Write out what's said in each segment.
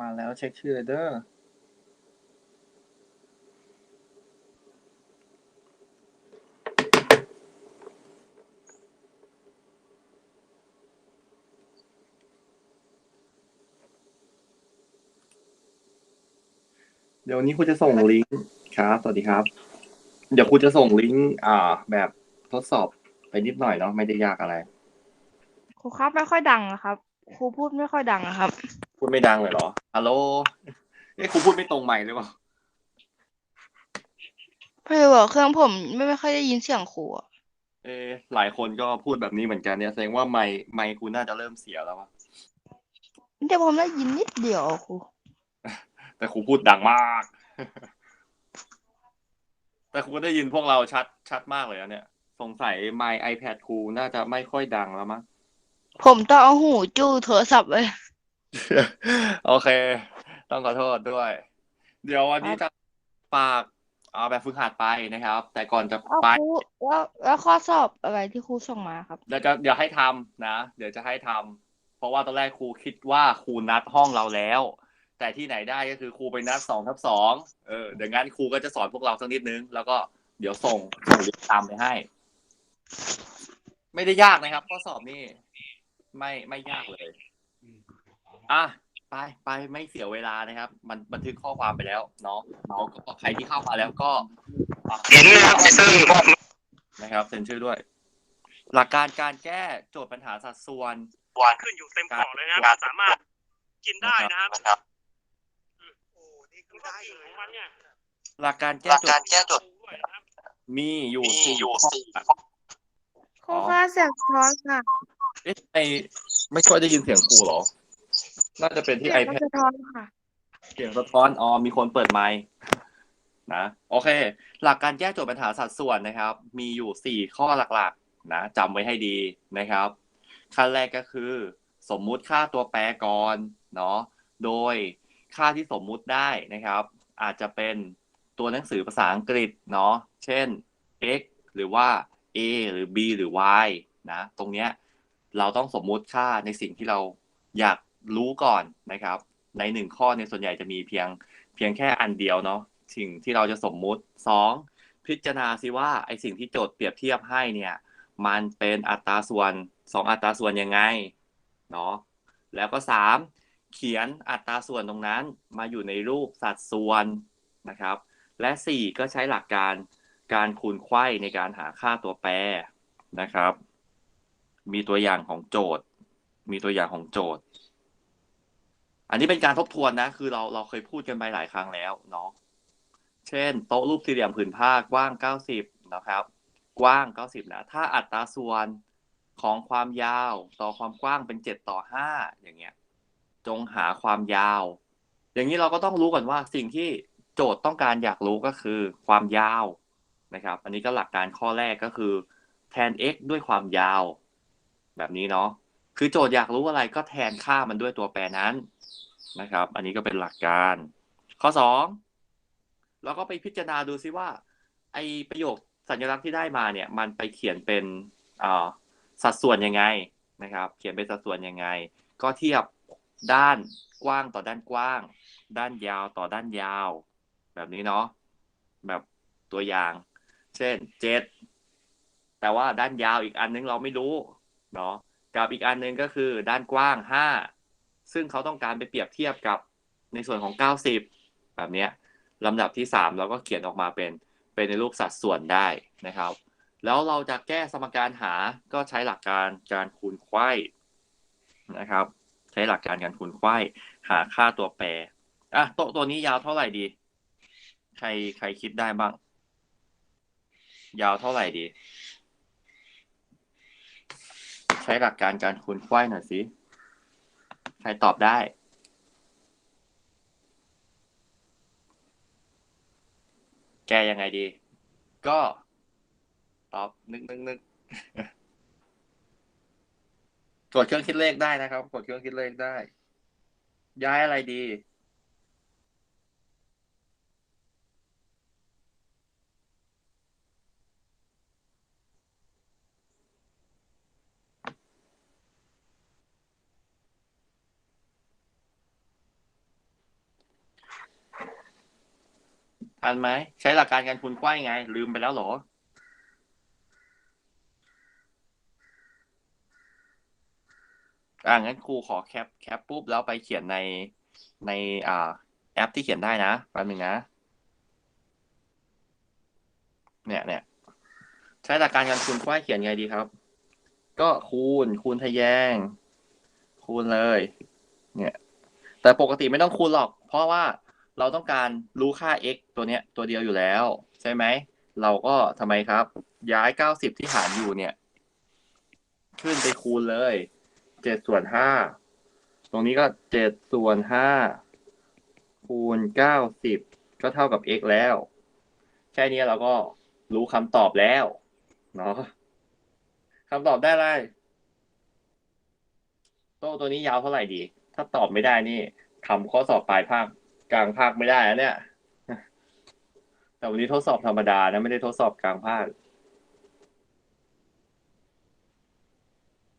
มาแล้วเช็คชื่อเลยเด้อเดี๋ยวนี้ครูจะส่งลิงก์ครับ สวัสดีครับ เดี๋ยวครูจะส่งลิงก์อ่า แบบทดสอบไปนิดหน่อยเนาะไม่ได้ยากอะไร ครูครับไม่ค่อยดังอะครับ ครูพูดไม่ค่อยดังอะครับ ดไม่ดังเลยเหรอ ฮัลโหลเอ้ครูพูดไม่ตรงใหม่หรือเปล่าเพราะว่าเครื่องผมไม่ไม่ค่อยได้ยินเสียงครูอะเออหลายคนก็พูดแบบนี้เหมือนกันเนี่ยแสดงว่าไมค์ไมค์ครูน่าจะเริ่มเสียแล้ววะเดี๋ยวผมได้ยินนิดเดียวอะครูแต่ครูพูดดังมาก แต่ครูก็ได้ยินพวกเราชัดชัดมากเลยอะเนี่ย สงสัยไมค์ iPad ครูน่าจะไม่ค่อยดังแล้วมั้ง ผมต้องเอาหูจู้โทรศัพท์เลย โอเค ต้องขอโทษด้วย เดี๋ยววันนี้จะฝากเอาแบบฝึกหัดไปนะครับ แต่ก่อนจะเอาไปครูแล้วแล้วข้อสอบอะไรที่ครูส่งมาครับ เดี๋ยวจะเดี๋ยวให้ทำนะ เดี๋ยวจะให้ทำเพราะว่าตอนแรกครูคิดว่าครูนัดห้องเราแล้ว แต่ที่ไหนได้ก็คือครูไปนัดสองทับสองเออเดี๋ยวงั้นครูก็จะสอนพวกเราสักนิดนึง แล้วก็เดี๋ยวส่งส่งลิงก์ตามไปให้ ไม่ได้ยากนะครับ ข้อสอบนี่ไม่ไม่ยากเลย อะไปไปไม่เสียเวลานะครับ มันบันทึกข้อความไปแล้วเนาะเนาะก็ใครที่เข้ามาแล้วก็อะเห็นไหมครับซึ่งผมนะครับเซ็นชื่อด้วย หลักการการแก้โจทย์ปัญหาสัดส่วนหวานขึ้นอยู่เต็มปอดเลยนะครับสามารถกินได้นะครับโอ้นี่คือได้เลยของมันเนี่ยหลักการหแก้ลักโจการทย์แก้โจทย์มีอยู่มีสี่อยู่ข้อสี่ครูคะเสียงท้อนค่ะเอ๊ะไอไม่ค่อยได้ยินเสียงครูเหรอ น่าจะเป็นที่ iPad สะท้อนค่ะ เสียงสะท้อนอ๋อมีคนเปิดไมค์นะโอเค หลักการแก้โจทย์ปัญหาสัดส่วนนะครับ มีอยู่สี่ข้อหลักๆนะจำไว้ให้ดีนะครับ ขั้นแรกก็คือ สมมุติค่าตัวแปรก่อนเนาะโดยค่าที่สมมุติได้นะครับ อาจจะเป็นตัวหนังสือภาษาอังกฤษเนาะเช่น x หรือว่า a หรือ b หรือ y นะตรงเนี้ยเราต้องสมมุติค่าในสิ่งที่เราอยาก รู้ก่อนนะครับ ในหนึ่งข้อเนี่ยส่วนใหญ่จะมีเพียงเพียงแค่อันเดียวเนาะสิ่งที่เราจะสมมุติสองพิจารณาสิว่าไอสิ่งที่โจทย์เปรียบเทียบให้เนี่ย มันเป็นอัตราส่วนสองอัตราส่วนยังไงเนาะแล้วก็สามเขียนอัตราส่วนตรงนั้นมาอยู่ในรูปสัดส่วนนะครับ และสี่ก็ใช้หลักการการคูณไข้ในการหาค่าตัวแปรนะครับ มีตัวอย่างของโจทย์ มีตัวอย่างของโจทย์ อันนี้เป็นการทบทวนนะ คือเราเราเคยพูดกันไปหลายครั้งแล้วเนาะเช่น โต๊ะรูปสี่เหลี่ยมผืนผ้ากว้าง 90 นะครับ กว้าง 90 นะ ถ้าอัตราส่วนของความยาวต่อความกว้างเป็น 7 ต่อ 5 อย่างเงี้ย จงหาความยาว อย่างนี้เราก็ต้องรู้ก่อนว่าสิ่งที่โจทย์ต้องการอยากรู้ก็คือความยาวนะครับ อันนี้ก็หลักการข้อแรกก็คือแทน x ด้วยความยาว แบบนี้เนาะ คือโจทย์อยากรู้อะไรก็แทนค่ามันด้วยตัวแปรนั้น นะครับ อันนี้ก็เป็นหลักการ ข้อสองเราก็ไปพิจารณาดูซิว่า ไอประโยคสัญลักษณ์ที่ได้มาเนี่ย มันไปเขียนเป็นอ่าสัดส่วนยังไงนะครับ เขียนเป็นสัดส่วนยังไง ก็เทียบด้านกว้างต่อด้านกว้าง ด้านยาวต่อด้านยาว แบบนี้เนาะแบบตัวอย่าง เช่นเจ็ดแต่ว่าด้านยาวอีกอันนึงเราไม่รู้เนาะกับอีกอันนึงก็คือด้านกว้างห้า ซึ่งเขาต้องการไปเปรียบเทียบกับในส่วนของเก้าสิบแบบนี้ลำดับที่สามเราก็เขียนออกมาเป็นเป็นในรูปสัดส่วนได้นะครับ แล้วเราจะแก้สมการหาก็ใช้หลักการการคูณไขว้นะครับ ใช้หลักการการคูณไขว้หาค่าตัวแปรอะโต๊ะตัวนี้ยาวเท่าไหร่ดี ใครใครคิดได้บ้าง ยาวเท่าไหร่ดี ใช้หลักการการคูณไขว้หน่อยสิ ครตอบได้แกยังไงดี ก็ตอบนึกนึกนึกกดเครื่องคิดเลขได้นะครับ กดเครื่องคิดเลขได้ ย้ายอะไรดี ทันไหมใช้หลักการการคูณไขว้ไง ลืมไปแล้วหรอ อ่างั้นครูขอแคปแคปปุ๊บแล้วไปเขียนในในอ่าแอปที่เขียนได้นะแป๊บนึงนะ เนี่ยเนี่ยใช้หลักการการคูณไขว้เขียนไงดีครับ ก็คูณคูณทะแยง คูณเลย เนี่ย แต่ปกติไม่ต้องคูณหรอก เพราะว่า เราต้องการรู้ค่า x ตัวเนี้ยตัวเดียวอยู่แล้ว ใช่ไหม เราก็ทำไมครับ ย้ายเก้าสิบที่หารอยู่เนี่ย ขึ้นไปคูณเลยเจ็ดส่วนห้าตรงนี้ก็เจ็ดส่วนห้าคูณเก้าสิบก็เท่ากับ x แล้ว แค่นี้เราก็รู้คำตอบแล้ว เนาะคำตอบได้ไรโต้ตัวนี้ยาวเท่าไหร่ดี ถ้าตอบไม่ได้นี่ทำข้อสอบปลายภาค กลางภาคไม่ได้นะเนี่ย แต่วันนี้ทดสอบธรรมดานะไม่ได้ทดสอบกลางภาค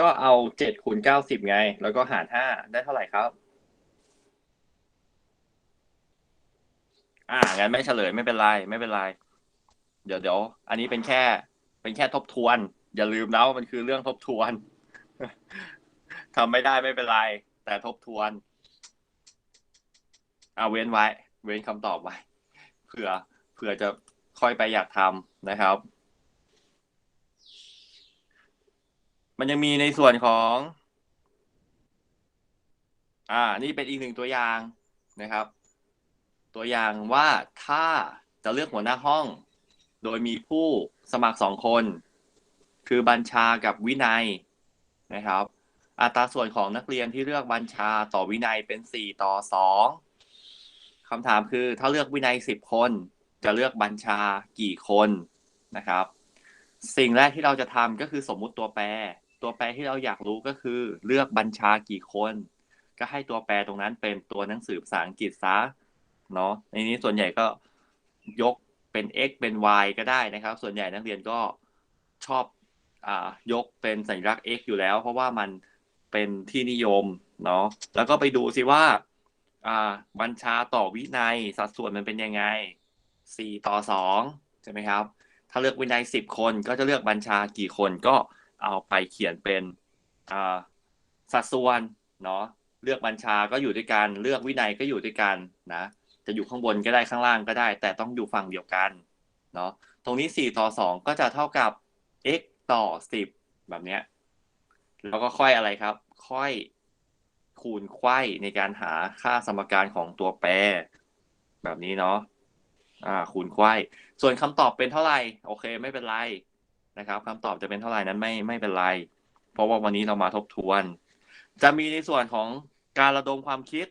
ก็เอาเจ็ดคูณเก้าสิบไง แล้วก็หารห้าได้เท่าไหร่ครับ อ่างั้นไม่เฉลยไม่เป็นไรไม่เป็นไร เดี๋ยวเดี๋ยวอันนี้เป็นแค่ เป็นแค่ทบทวน อย่าลืมนะว่ามันคือเรื่องทบทวนทำไม่ได้ไม่เป็นไร แต่ทบทวน เอาเว้นไว้ เว้นคำตอบไว้เผื่อเผื่อจะค่อยไปอยากทำนะครับ มันยังมีในส่วนของ อ่า นี่เป็นอีกหนึ่งตัวอย่างนะครับ ตัวอย่างว่าถ้าจะเลือกหัวหน้าห้อง โดยมีผู้สมัครสองคน คือบัญชากับวินัยนะครับอัตราส่วนของนักเรียนที่เลือกบัญชาต่อวินัยเป็นสี่ต่อสอง คำถามคือถ้าเลือกวินัยสิบคน จะเลือกบัญชากี่คนนะครับ สิ่งแรกที่เราจะทำก็คือสมมุติตัวแปร ตัวแปรที่เราอยากรู้ก็คือเลือกบัญชากี่คน ก็ให้ตัวแปรตรงนั้นเป็นตัวหนังสือภาษาอังกฤษซะเนาะในนี้ส่วนใหญ่ก็ยกเป็น x เป็น y ก็ได้นะครับ ส่วนใหญ่นักเรียนก็ชอบอ่ายกเป็นสัญลักษณ์ x อยู่แล้ว เพราะว่ามันเป็นที่นิยมเนาะแล้วก็ไปดูสิว่า อ่า บัญชาต่อวินัยสัดส่วนมันเป็นยังไง4ต่อ2ใช่ไหมครับ ถ้าเลือกวินัย10คนก็จะเลือกบัญชากี่คนก็เอาไปเขียนเป็นอ่าสัดส่วนเนาะเลือกบัญชาก็อยู่ด้วยกัน เลือกวินัยก็อยู่ด้วยกันนะ จะอยู่ข้างบนก็ได้ข้างล่างก็ได้ แต่ต้องอยู่ฝั่งเดียวกันเนาะตรงนี้4ต่อ2ก็จะเท่ากับ x ต่อ 10 แบบเนี้ยแล้วก็ค่อยอะไรครับ ค่อย คูณไข้ในการหาค่าสมการของตัวแปร แบบนี้เนาะอ่า คูณไข้ส่วนคำตอบเป็นเท่าไหร่ โอเค ไม่เป็นไรนะครับคำตอบจะเป็นเท่าไหร่นั้นไม่ไม่เป็นไร เพราะว่าวันนี้เรามาทบทวน จะมีในส่วนของการระดมความคิด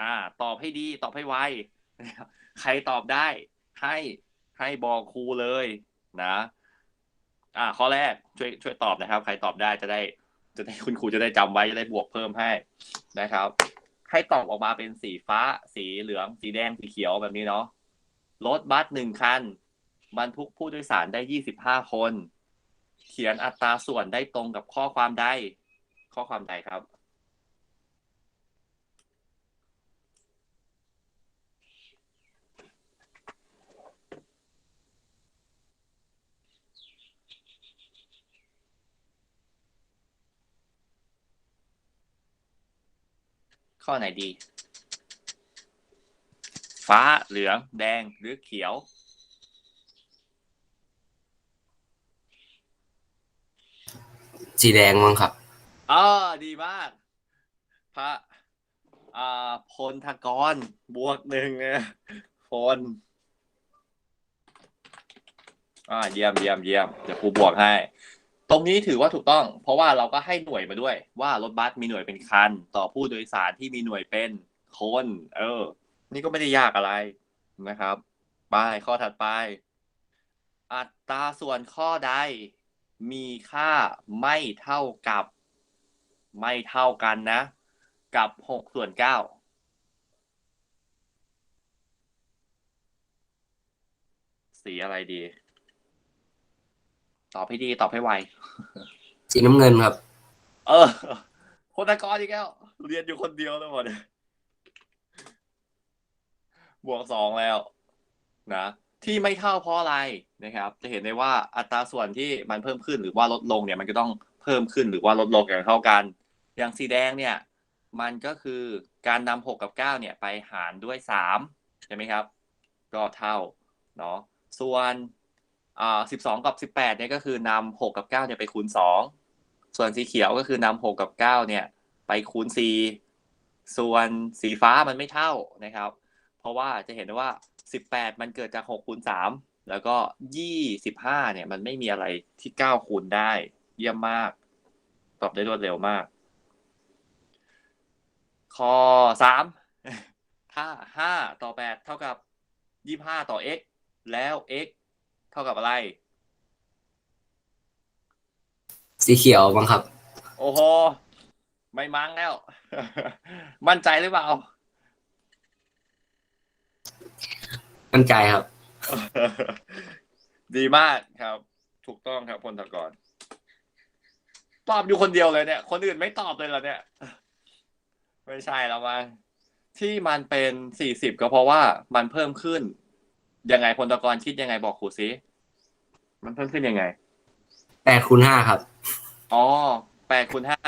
อ่า ตอบให้ดีตอบให้ไวใครตอบได้ให้ให้บอกครูเลยนะ อ่า ข้อแรกช่วยช่วยตอบนะครับ ใครตอบได้จะได้ จะได้คุณครูจะได้จำไว้จะได้บวกเพิ่มให้นะครับ ให้ตอบออกมาเป็นสีฟ้า สีเหลือง สีแดงสีเขียวแบบนี้เนาะรถบัสหนึ่งคันบรรทุกผู้โดยสารได้ยี่สิบห้าคน เขียนอัตราส่วนได้ตรงกับข้อความใดข้อความใดครับ ข้อไหนดี ฟ้าเหลือง แดงหรือเขียว สีแดงมั้งครับอ่าดีมาก พระอ่าพลทกรบวกหนึ่งนะพลอ่าเยี่ยมเยี่ยมเยี่ยมเดี๋ยวครูบวกให้ ตรงนี้ถือว่าถูกต้อง เพราะว่าเราก็ให้หน่วยมาด้วย ว่ารถบัสมีหน่วยเป็นคัน ต่อผู้โดยสารที่มีหน่วยเป็นคน เออ นี่ก็ไม่ได้ยากอะไรนะครับไปข้อถัดไป อัตราส่วนข้อใด มีค่าไม่เท่ากับ ไม่เท่ากันนะ กับหกส่วนเก้าสีอะไรดี ตอบให้ดีตอบให้ไว สีน้ำเงินครับ เออคนตะกรอีกแล้ว เรียนอยู่คนเดียวแล้วหมดบวกสองแล้วนะที่ไม่เท่าเพราะอะไรนะครับ จะเห็นได้ว่าอัตราส่วนที่มันเพิ่มขึ้นหรือว่าลดลงเนี่ย มันก็ต้องเพิ่มขึ้นหรือว่าลดลงอย่างเท่ากัน อย่างสีแดงเนี่ย มันก็คือการนำหกกับเก้าเนี่ย ไปหารด้วยสามใช่ไหมครับ ก็เท่าเนาะส่วน อ่าสิบสองกับสิบแปดเนี่ยก็คือนำหกกับเก้าเนี่ยไปคูณสองส่วนสีเขียวก็คือนำหกกับเก้าเนี่ย ไปคูณสี่ส่วนสีฟ้ามันไม่เท่านะครับ เพราะว่าจะเห็นได้ว่าสิบแปดมันเกิดจากหกคูณสามแล้วก็ยี่สิบห้าเนี่ย มันไม่มีอะไรที่เก้าคูณได้ เยี่ยมมาก ตอบได้รวดเร็วมาก ข้อสามถ้าห้าต่อแปดเท่ากับยี่ห้าต่อ x แล้ว x ท่ากับอะไร สีเขียวมั้งครับ โอ้โห ไม่มั้งแล้ว มั่นใจหรือเปล่า มั่นใจครับ ดีมากครับ ถูกต้องครับพลทกร ตอบอยู่คนเดียวเลยเนี่ย คนอื่นไม่ตอบเลยเหรอเนี่ย ไม่ใช่แล้วมั้งที่มันเป็นสี่สิบก็เพราะว่ามันเพิ่มขึ้นยังไงพลตกรคิดยังไงบอกครูซิ มันเพิ่มขึ้นยังไง แปดคูณห้าครับอ๋อแปดคูณห้า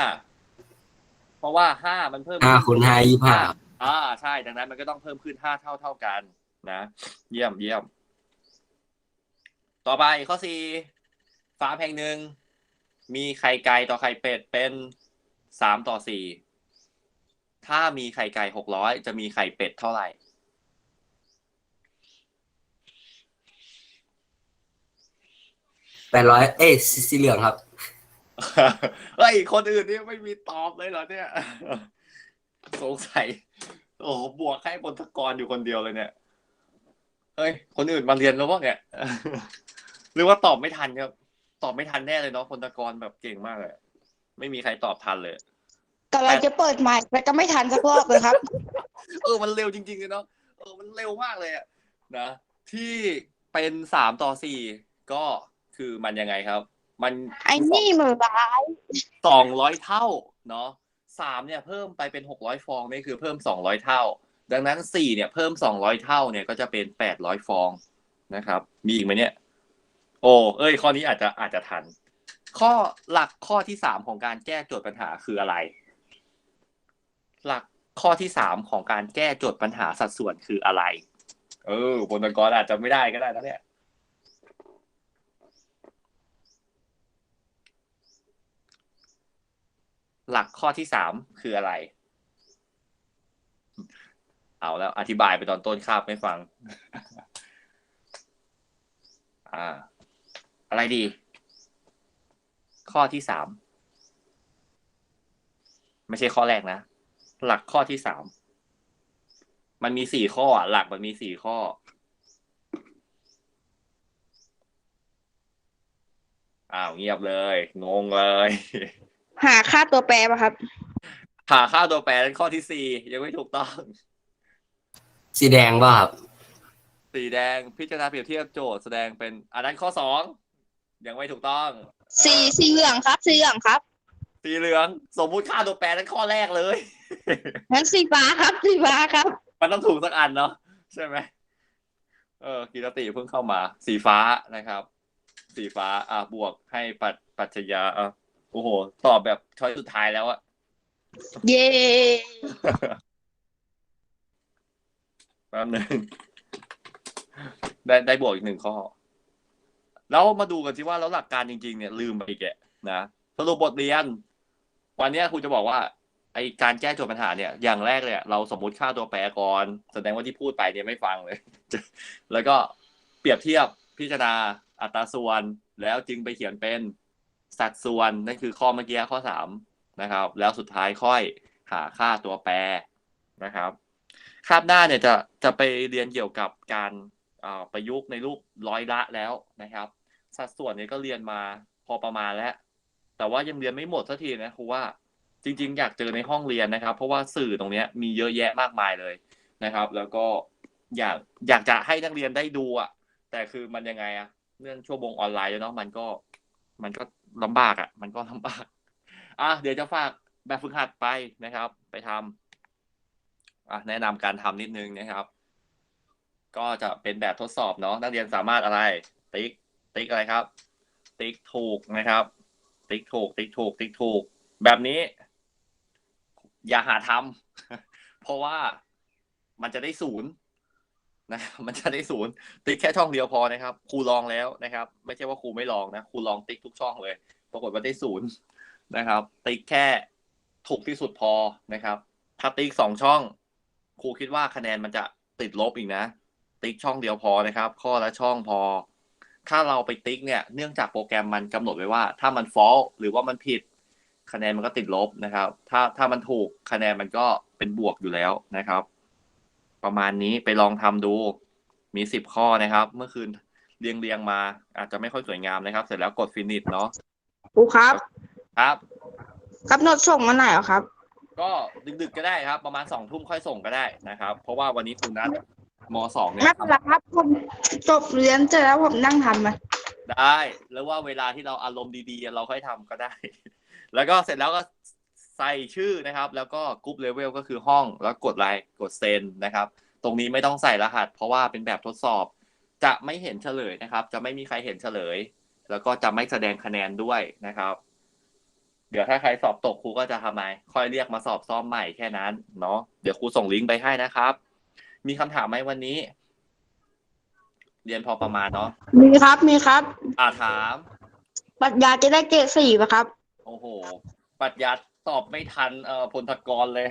เพราะว่าห้ามันเพิ่มห้าคูณห้ายี่ห้าอ่าใช่ดังนั้นมันก็ต้องเพิ่มขึ้นห้าเท่าเท่ากัน นะ เยี่ยมเยี่ยม ต่อไปข้อสี่ฟ้าแพงหนึ่ง มีไข่ไก่ต่อไข่เป็ดเป็นสามต่อสี่ถ้ามีไข่ไก่หกร้อยจะมีไข่เป็ดเท่าไหร่ แปดร้อยเอ้ยสีสีเหลืองครับ เฮ้ยคนอื่นนี่ไม่มีตอบเลยเหรอเนี่ย สงสัย โอ้โหบวกให้บนทกรอยู่คนเดียวเลยเนี่ย เฮ้ย คนอื่นมาเรียนแล้วว่าเนี่ย หรือว่าตอบไม่ทันครับ ตอบไม่ทันแน่เลยเนาะพลตกรแบบเก่งมากเลย ไม่มีใครตอบทันเลยแต่เราจะเปิดใหม่แต่ก็ไม่ทันสักรอบเลยครับ เออ มันเร็วจริงๆเลยเนาะ เออ มันเร็วมากเลยอะนะ ที่เป็นสามต่อสี่ก็ คือมันยังไงครับ มันไอ้นี่มือร้ายสองร้อยเท่าเนาะสามเนี่ยเพิ่มไปเป็นหกร้อยฟองนี่คือเพิ่มสองร้อยเท่า ดังนั้นสี่เนี่ยเพิ่มสองร้อยเท่าเนี่ยก็จะเป็นแปดร้อยฟองนะครับ มีอีกไหมเนี่ย โอ้เอ้ย ข้อนี้อาจจะอาจจะทัน ข้อหลักข้อที่สามของการแก้โจทย์ปัญหาคืออะไร หลักข้อที่สามของการแก้โจทย์ปัญหาสัดส่วนคืออะไร เออพลตกรอาจจะไม่ได้ก็ได้นะเนี่ย หลักข้อที่สามคืออะไร เอาแล้ว อธิบายไปตอนต้นคาบไม่ฟัง อ่า อะไรดี ข้อที่สามไม่ใช่ข้อแรกนะ หลักข้อที่สามมันมีสี่ข้อหลักมันมีสี่ข้อ อ้าวเงียบเลย งงเลย หาค่าตัวแปรป่ะครับ หาค่าตัวแปรนั้นข้อที่สี่ยังไม่ถูกต้อง สีแดงป่ะครับสีแดงพิจารณาเปรียบเทียบโจทย์แสดงเป็นอันนั้นข้อสองยังไม่ถูกต้องสีสีเหลืองครับ สีเหลืองครับ สีเหลือง สมมุติค่าตัวแปรนั้นข้อแรกเลย งั้นสีฟ้าครับ สีฟ้าครับ มันต้องถูกสักอันเนาะใช่ไหมเออกีรติเพิ่งเข้ามา สีฟ้านะครับ สีฟ้า อะบวกให้ปัจปัจจยาอะ โอ้โห ตอบแบบช้อยสุดท้ายแล้วอะเย้แป๊บหนึงได้ได้บวกอีกหนึ่งข้อ แล้วมาดูกันสิว่าแล้วหลักการจริง ๆ เนี่ยลืมไปอีกแกนะสรุปบทเรียน วันเนี้ยครูจะบอกว่า ไอการแก้โจทย์ปัญหาเนี่ย อย่างแรกเลยอะเราสมมุติค่าตัวแปรก่อนแสดงว่าที่พูดไปเนี่ยไม่ฟังเลย แล้วก็เปรียบเทียบพิจารณาอัตราส่วนแล้วจึงไปเขียนเป็น สัดส่วนนั่นคือข้อเมื่อกี้ข้อสามนะครับ แล้วสุดท้ายค่อยหาค่าตัวแปรนะครับคาบหน้าเนี่ยจะจะไปเรียนเกี่ยวกับการาประยุกต์ในรูปร้อยละแล้วนะครับ สัดส่วนเนี่ยก็เรียนมาพอประมาณแล้ว แต่ว่ายังเรียนไม่หมดสักทีนะครูว่าจริง ๆ อยากเจอในห้องเรียนนะครับ เพราะว่าสื่อตรงนี้มีเยอะแยะมากมายเลยนะครับ แล้วก็อยากอยากจะให้นักเรียนได้ดูอะแต่คือมันยังไงอะเรื่องชั่วโมงออนไลน์เนาะมันก็มันก็ ลำบากอะ มันก็ลำบาก อะเดี๋ยวจะฝากแบบฝึกหัดไปนะครับ ไปทำอะแนะนำการทำนิดนึงนะครับ ก็จะเป็นแบบทดสอบเนาะนักเรียนสามารถอะไร ติ๊ก ติ๊กอะไรครับ ติ๊กถูกนะครับ ติ๊กถูก ติ๊กถูก ติ๊กถูก แบบนี้ อย่าหาทำเพราะว่ามันจะได้ศูนย์ นะมันจะได้ศูนย์ติ๊กแค่ช่องเดียวพอนะครับครูลองแล้วนะครับ ไม่ใช่ว่าครูไม่ลองนะครูลองติ๊กทุกช่องเลย ปรากฏว่าได้ศูนย์นะครับ ติ๊กแค่ถูกที่สุดพอนะครับ ถ้าติ๊กสองช่อง ครูคิดว่าคะแนนมันจะติดลบอีกนะ ติ๊กช่องเดียวพอนะครับ ข้อละช่องพอ ถ้าเราไปติ๊กเนี่ยเนื่องจากโปรแกรมมันกำหนดไว้ว่า ถ้ามัน false หรือว่ามันผิดคะแนนมันก็ติดลบนะครับ ถ้าถ้ามันถูกคะแนนมันก็เป็นบวกอยู่แล้วนะครับ ประมาณนี้ไปลองทำดู มีสิบข้อนะครับ เมื่อคืนเรียงเรียงๆมา อาจจะไม่ค่อยสวยงามนะครับ เสร็จแล้วกด finish เนาะครูครับ ครับกำหนดส่งวันไหนอะครับ ก็ดึกๆก็ได้ครับ ประมาณสองทุ่มค่อยส่งก็ได้นะครับ เพราะว่าวันนี้คุณนัดมสองเนี่ยไม่เป็นไรครับผมจบเรียนเสร็จแล้วผมนั่งทำมันได้ แล้วว่าเวลาที่เราอารมณ์ดีๆ เราค่อยทำก็ได้ แล้วก็เสร็จแล้วก็ ใส่ชื่อนะครับ แล้วก็กรุ๊ปเลเวลก็คือห้องแล้วกดไลค์กดเซนนะครับ ตรงนี้ไม่ต้องใส่รหัส เพราะว่าเป็นแบบทดสอบ จะไม่เห็นเฉลยนะครับ จะไม่มีใครเห็นเฉลย แล้วก็จะไม่แสดงคะแนนด้วยนะครับ เดี๋ยวถ้าใครสอบตกครูก็จะทำไมค่อยเรียกมาสอบซ่อมใหม่แค่นั้นเนาะเดี๋ยวครูส่งลิงก์ไปให้นะครับ มีคำถามไหมวันนี้ เรียนพอประมาณเนาะมีครับมีครับอ่าถาม ปรัชญาจะได้เกรดสี่ปะครับ โอ้โห ปรัชญา ตอบไม่ทันเอ่อพลทกรเลย